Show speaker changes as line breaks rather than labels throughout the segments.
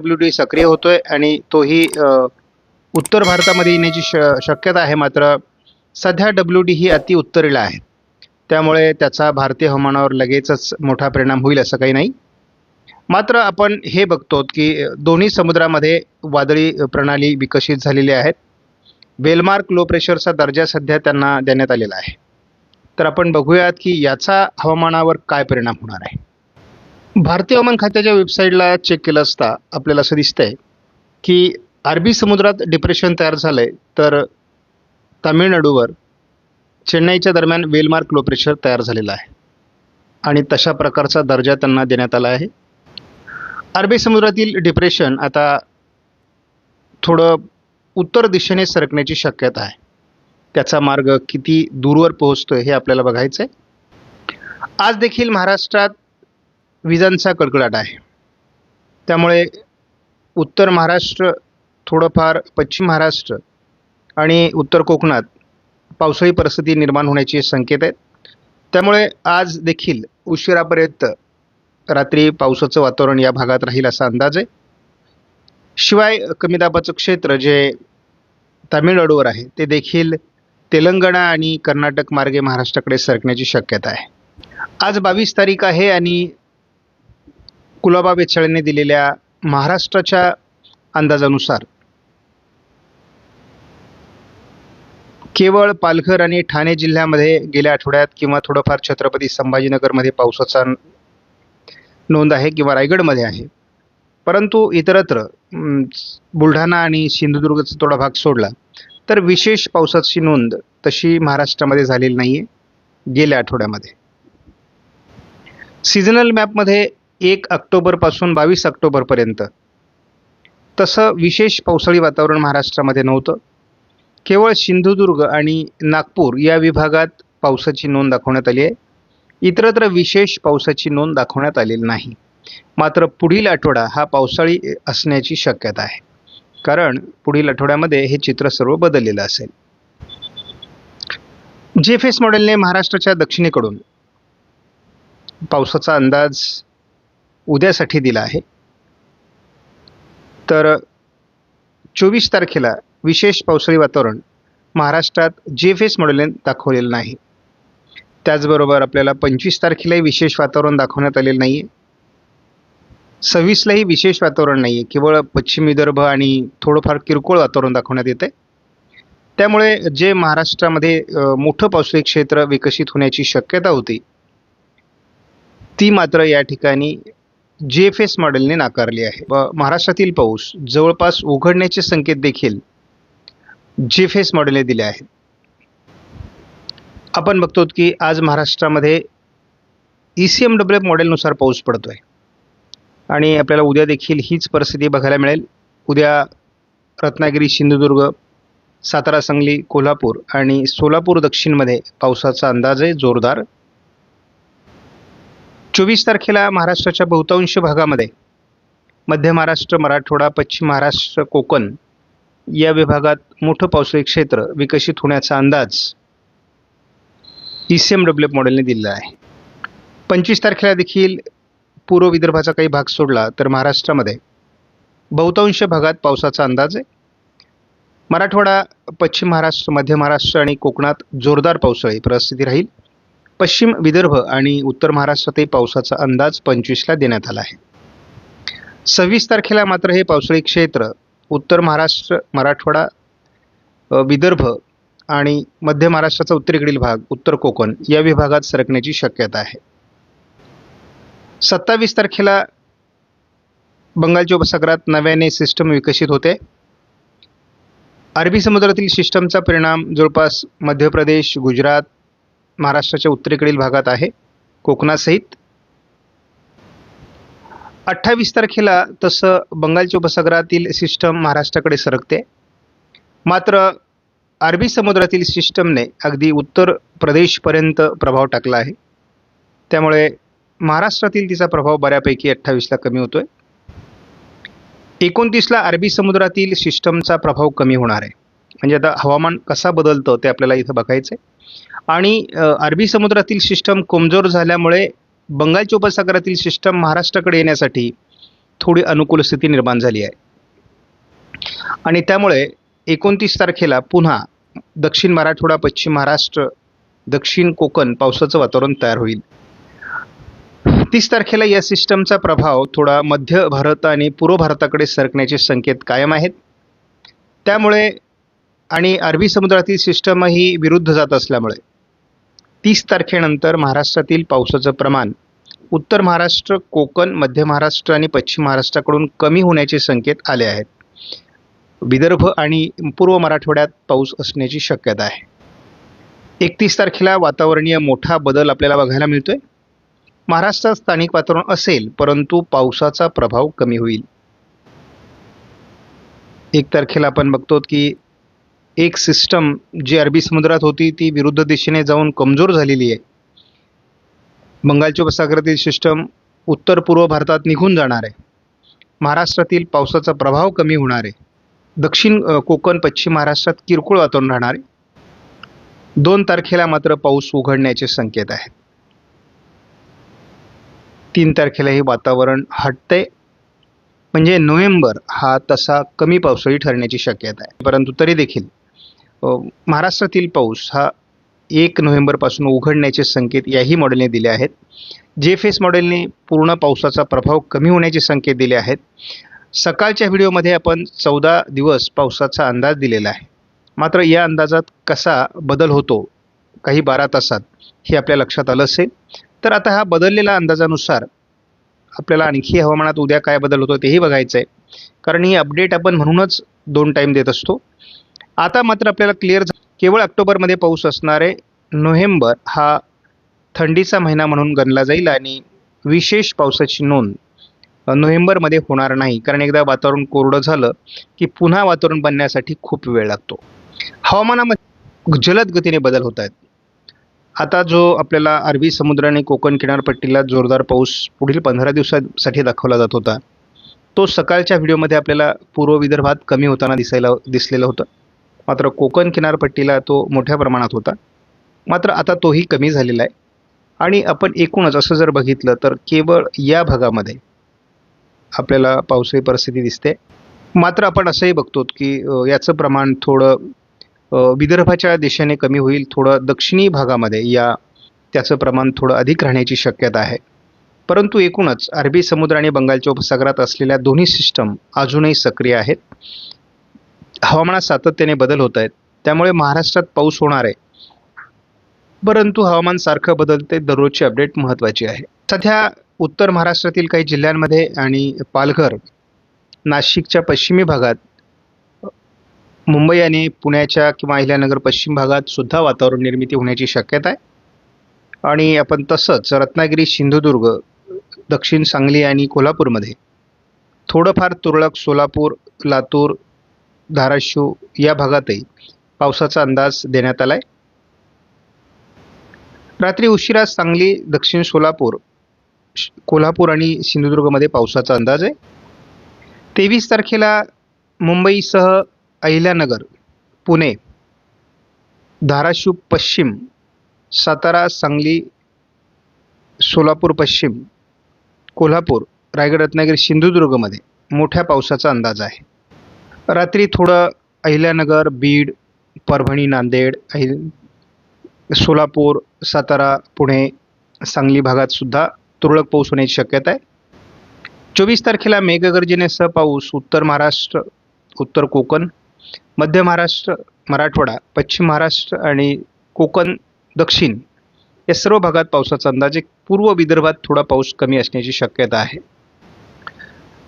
W D सक्रिय होतोय आणि तोही उत्तर भारतामध्ये येण्याची श शक्यता आहे मात्र सध्या डब्ल्यू डी ही अति उत्तरेला आहे. त्यामुळे त्याचा भारतीय हवामानावर लगेचच मोठा परिणाम होईल असं काही नाही. मात्र आपण हे बघतो की दोन्ही समुद्रामध्ये वादळी प्रणाली विकसित झालेली आहेत. बेलमार्क लो प्रेशरचा दर्जा सध्या त्यांना देण्यात आलेला आहे. तर आपण बघूयात की याचा हवामानावर काय परिणाम होणार आहे. भारतीय हवामान खात्याच्या वेबसाईटला चेक केलं असता आपल्याला असं दिसतंय की अरबी समुद्रात डिप्रेशन तयार झालंय. तर तामिळनाडूवर चेन्नईच्या दरम्यान वेलमार्क लो प्रेशर तयार झालेलं आहे. आणि तशा प्रकारचा दर्जा त्यांना देण्यात आला आहे. अरबी समुद्रातील डिप्रेशन आता थोडं उत्तर दिशेने सरकण्याची शक्यता आहे. त्याचा मार्ग किती दूरवर पोहोचतो हे आपल्याला बघायचं आहे आज देखील महाराष्ट्रात विजांचा कडकडाट आहे. त्यामुळे उत्तर महाराष्ट्र थोडंफार पश्चिम महाराष्ट्र आणि उत्तर कोकणात पावसाळी परिस्थिती निर्माण होण्याचे संकेत आहेत. त्यामुळे आज देखील उशिरापर्यंत रात्री पावसाचं वातावरण या भागात राहील असा अंदाज आहे. शिवाय कमी दाबाचं क्षेत्र जे तामिळनाडूवर आहे ते देखील तेलंगणा आणि कर्नाटक मार्गे महाराष्ट्राकडे सरकण्याची शक्यता आहे. आज बावीस तारीख आहे आणि कुलाबा वेचाळीने दिलेल्या महाराष्ट्राच्या अंदाजानुसार केवळ पालघर आणि ठाणे जिल्ह्यामध्ये गेल्या आठवड्यात किंवा थोडंफार छत्रपती संभाजीनगरमध्ये पावसाचा नोंद आहे किंवा रायगडमध्ये आहे. परंतु इतरत्र बुलढाणा आणि सिंधुदुर्गचा थोडा भाग सोडला तर विशेष पावसाची नोंद तशी महाराष्ट्रामध्ये झालेली नाही आहे गेल्या आठवड्यामध्ये. सीझनल मॅपमध्ये एक ऑक्टोबरपासून बावीस ऑक्टोबरपर्यंत. तसं विशेष पावसाळी वातावरण महाराष्ट्रामध्ये नव्हतं. केवळ सिंधुदुर्ग आणि नागपूर या विभागात पावसाची नोंद दाखवण्यात आली आहे. इतरत्र विशेष पावसाची नोंद दाखवण्यात आलेली नाही. मात्र पुढील आठवडा हा पावसाळी असण्याची शक्यता आहे. कारण पुढील आठवड्यामध्ये हे चित्र सर्व बदललेलं असेल. जेफेस मॉडेलने महाराष्ट्राच्या दक्षिणेकडून पावसाचा अंदाज उद्यासाठी दिला आहे. तर चोवीस तारखेला विशेष पावसाळी वातावरण महाराष्ट्रात जे एफ एस मॉडेलने दाखवलेलं नाही. त्याचबरोबर आपल्याला पंचवीस तारखेलाही विशेष वातावरण दाखवण्यात आलेलं नाही आहे सव्वीसलाही विशेष वातावरण नाही आहे केवळ पश्चिम विदर्भ आणि थोडंफार किरकोळ वातावरण दाखवण्यात येतं आहे त्यामुळे जे महाराष्ट्रामध्ये मोठं पावसाळी क्षेत्र विकसित होण्याची शक्यता होती ती मात्र या ठिकाणी जी एफ एस मॉडेलने नाकारली आहे. व महाराष्ट्रातील पाऊस जवळपास उघडण्याचे संकेत देखील जी एफ एस मॉडेलने दिले आहेत. आपण बघतो की आज महाराष्ट्रामध्ये E C M W F मॉडेलनुसार पाऊस पडतो आहे आणि आपल्याला उद्या देखील हीच परिस्थिती बघायला मिळेल. उद्या रत्नागिरी सिंधुदुर्ग सातारा सांगली कोल्हापूर आणि सोलापूर दक्षिणमध्ये पावसाचा अंदाज आहे जोरदार. चोवीस तारखेला महाराष्ट्राच्या बहुतांश भागामध्ये मध्य महाराष्ट्र मराठवाडा पश्चिम महाराष्ट्र कोकण या विभागात मोठं पावसाळी क्षेत्र विकसित होण्याचा अंदाज ई सी एम डब्ल्यू मॉडेलने दिलेला आहे. पंचवीस तारखेला देखील पूर्व विदर्भाचा काही भाग सोडला तर महाराष्ट्रामध्ये बहुतांश भागात पावसाचा अंदाज आहे. मराठवाडा पश्चिम महाराष्ट्र मध्य महाराष्ट्र आणि कोकणात जोरदार पावसाळी परिस्थिती राहील. पश्चिम विदर्भ आणि उत्तर महाराष्ट्रातही पावसाचा अंदाज पंचवीसला देण्यात आला आहे. सव्वीस तारखेला मात्र हे पावसाळी क्षेत्र उत्तर महाराष्ट्र मराठवाडा विदर्भ आणि मध्य महाराष्ट्राचा उत्तरेकडील भाग उत्तर कोकण या विभागात सरकण्याची शक्यता आहे. सत्तावीस तारखेला बंगालच्या उपसागरात नव्याने सिस्टम विकसित होते. अरबी समुद्रातील सिस्टमचा परिणाम जवळपास मध्य प्रदेश गुजरात महाराष्ट्राच्या उत्तरेकडील भागात आहे. कोकणासहित अठ्ठावीस तारखेला तसं बंगालच्या उपसागरातील सिस्टम महाराष्ट्राकडे सरकते. मात्र अरबी समुद्रातील सिस्टमने अगदी उत्तर प्रदेशपर्यंत प्रभाव टाकला आहे. त्यामुळे महाराष्ट्रातील तिचा प्रभाव बऱ्यापैकी अठ्ठावीसला कमी होतोय. एकोणतीसला अरबी समुद्रातील सिस्टमचा प्रभाव कमी होणार आहे. म्हणजे आता हवामान कसा बदलतं ते आपल्याला इथं बघायचं आहे आणि अरबी समुद्रातील सिस्टम कमजोर झाल्यामुळे बंगालच्या उपसागरातील सिस्टम महाराष्ट्राकडे येण्यासाठी थोडी अनुकूल स्थिती निर्माण झाली आहे. आणि त्यामुळे एकोणतीस तारखेला पुन्हा दक्षिण मराठवाडा पश्चिम महाराष्ट्र दक्षिण कोकण पावसाचं वातावरण तयार होईल. तीस तारखेला या सिस्टमचा प्रभाव थोडा मध्य भारत आणि पूर्व भारताकडे सरकण्याचे संकेत कायम आहेत. त्यामुळे आणि अरबी समुद्रातील सिस्टमही विरुद्ध जात असल्यामुळे तीस तारखेनंतर महाराष्ट्रातील पावसाचं प्रमाण उत्तर महाराष्ट्र कोकण मध्य महाराष्ट्र आणि पश्चिम महाराष्ट्राकडून कमी होण्याचे संकेत आले आहेत. विदर्भ आणि पूर्व मराठवाड्यात पाऊस असण्याची शक्यता आहे. एकतीस तारखेला वातावरणीय मोठा बदल आपल्याला बघायला मिळतोय. महाराष्ट्रात स्थानिक वातावरण असेल परंतु पावसाचा प्रभाव कमी होईल. एक तारखेला आपण बघतो की एक सिस्टम जी अरबी समुद्रात होती ती विरुद्ध दिशेने जाऊन कमजोर झालेली आहे. बंगालच्या उपसागरातील सिस्टम उत्तर पूर्व भारतात निघून जाणार आहे. महाराष्ट्रातील पावसाचा प्रभाव कमी होणार आहे. दक्षिण कोकण पश्चिम महाराष्ट्रात किरकोळ वातावरण राहणार आहे. दोन तारखेला मात्र पाऊस उघडण्याचे संकेत आहेत. तीन तारखेला हे वातावरण हटते म्हणजे नोव्हेंबर हा तसा कमी पावसाळी ठरण्याची शक्यता आहे. परंतु तरी देखील महाराष्ट्रातील पाऊस हा एक नोव्हेंबरपासून उघडण्याचे संकेत याही मॉडेलने दिले आहेत. जे फेस मॉडेलने पूर्ण पावसाचा प्रभाव कमी होण्याचे संकेत दिले आहेत. सकाळच्या व्हिडिओमध्ये आपण चौदा दिवस पावसाचा अंदाज दिलेला आहे. मात्र या अंदाजात कसा बदल होतो काही बारा तासात हे आपल्या लक्षात आलं असेल. तर आता हा बदललेला अंदाजानुसार आपल्याला आणखी हवामानात उद्या काय बदल होतो तेही बघायचं आहे कारण ही अपडेट आपण म्हणूनच दोन टाईम देत असतो. आता मात्र आपल्याला क्लिअर केवळ ऑक्टोबरमध्ये पाऊस असणारे नोव्हेंबर हा थंडीचा महिना म्हणून गणला जाईल आणि विशेष पावसाची नोंद नोव्हेंबरमध्ये होणार नाही. कारण एकदा वातावरण कोरडं झालं की पुन्हा वातावरण बनण्यासाठी खूप वेळ लागतो. हवामानामध्ये जलद गतीने बदल होत आहेत. आता जो आपल्याला अरबी समुद्र आणि कोकण किनारपट्टीला जोरदार पाऊस पुढील पंधरा दिवसासाठी दाखवला जात होता तो सकाळच्या व्हिडिओमध्ये आपल्याला पूर्व विदर्भात कमी होताना दिसायला दिसलेलं होतं. मात्र कोकण किनारपट्टीला तो मोठ्या प्रमाणात होता. मात्र आता तोही कमी झालेला आहे. आणि आपण एकूणच असं जर बघितलं तर केवळ या भागामध्ये आपल्याला पावसाळी परिस्थिती दिसते. मात्र आपण असंही बघतो की याचं प्रमाण थोडं विदर्भाच्या दिशेने कमी होईल. थोडं दक्षिणी भागामध्ये या त्याचं प्रमाण थोडं अधिक राहण्याची शक्यता आहे. परंतु एकूणच अरबी समुद्र आणि बंगालच्या उपसागरात असलेल्या दोन्ही सिस्टम अजूनही सक्रिय आहेत. हवामानात सातत्याने बदल होत आहेत. त्यामुळे महाराष्ट्रात पाऊस होणार आहे. परंतु हवामान सारखं बदलते दररोजची अपडेट महत्त्वाची आहे. सध्या उत्तर महाराष्ट्रातील काही जिल्ह्यांमध्ये आणि पालघर नाशिकच्या पश्चिमी भागात मुंबई आणि पुण्याच्या किंवा अहिल्यानगर पश्चिम भागात सुद्धा वातावरण निर्मिती होण्याची शक्यता आहे. आणि आपण तसंच रत्नागिरी सिंधुदुर्ग दक्षिण सांगली आणि कोल्हापूरमध्ये थोडंफार तुरळक सोलापूर लातूर धाराशिव या भागातही पावसाचा अंदाज देण्यात आला आहे रात्री उशिरा सांगली दक्षिण सोलापूर कोल्हापूर आणि सिंधुदुर्गमध्ये पावसाचा अंदाज आहे. तेवीस तारखेला मुंबईसह अहिल्यानगर पुणे धाराशिव पश्चिम सातारा सांगली सोलापूर पश्चिम कोल्हापूर रायगड रत्नागिरी सिंधुदुर्गमध्ये मोठ्या पावसाचा अंदाज आहे. रात्री थोडं अहिल्यानगर बीड परभणी नांदेड अहि सोलापूर सातारा पुणे सांगली भागातसुद्धा तुरळक पाऊस होण्याची शक्यता आहे. चोवीस तारखेला मेघगर्जनेसह पाऊस उत्तर महाराष्ट्र उत्तर कोकण मध्य महाराष्ट्र मराठवाडा पश्चिम महाराष्ट्र आणि कोकण दक्षिण या सर्व भागात पावसाचा अंदाज आहे पूर्व विदर्भात थोडा पाऊस कमी असण्याची शक्यता आहे.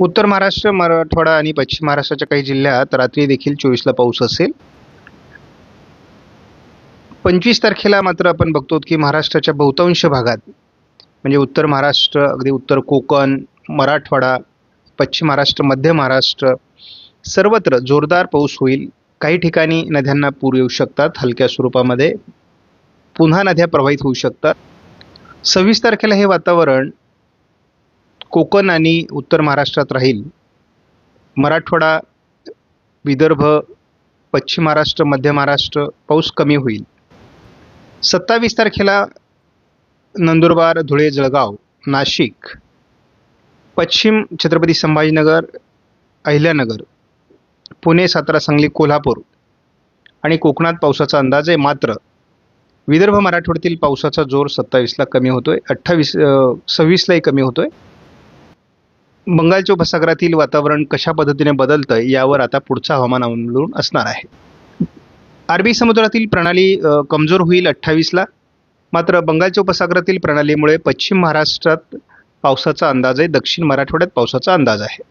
उत्तर महाराष्ट्र मराठवाडा आणि पश्चिम महाराष्ट्राच्या काही जिल्ह्यात रात्री देखील चोवीसला पाऊस असेल. पंचवीस तारखेला मात्र आपण बघतो की महाराष्ट्राच्या बहुतांश भागात म्हणजे उत्तर महाराष्ट्र अगदी उत्तर कोकण मराठवाडा पश्चिम महाराष्ट्र मध्य महाराष्ट्र सर्वत्र जोरदार पाऊस होईल. काही ठिकाणी नद्यांना पूर येऊ शकतात हलक्या स्वरूपामध्ये. पुन्हा नद्या प्रवाहित होऊ शकतात. सव्वीस तारखेला हे वातावरण कोकण आणि उत्तर महाराष्ट्रात राहील. मराठवाडा विदर्भ पश्चिम महाराष्ट्र मध्य महाराष्ट्र पाऊस कमी होईल. सत्तावीस तारखेला नंदुरबार धुळे जळगाव नाशिक पश्चिम छत्रपती संभाजीनगर अहिल्यानगर पुणे सातारा सांगली कोल्हापूर आणि कोकणात पावसाचा अंदाज आहे मात्र विदर्भ मराठवाड्यातील पावसाचा जोर सत्तावीसला कमी होतोय अठ्ठावीस सव्वीसलाही कमी होतोय. बंगालच्या उपसागरातील वातावरण कशा पद्धतीने बदलतं यावर आता पुढचा हवामान अवलंबून असणार आहे. अरबी समुद्रातील प्रणाली कमजोर होईल अठ्ठावीसला. मात्र बंगालच्या उपसागरातील प्रणालीमुळे पश्चिम महाराष्ट्रात पावसाचा अंदाज आहे दक्षिण मराठवाड्यात पावसाचा अंदाज आहे.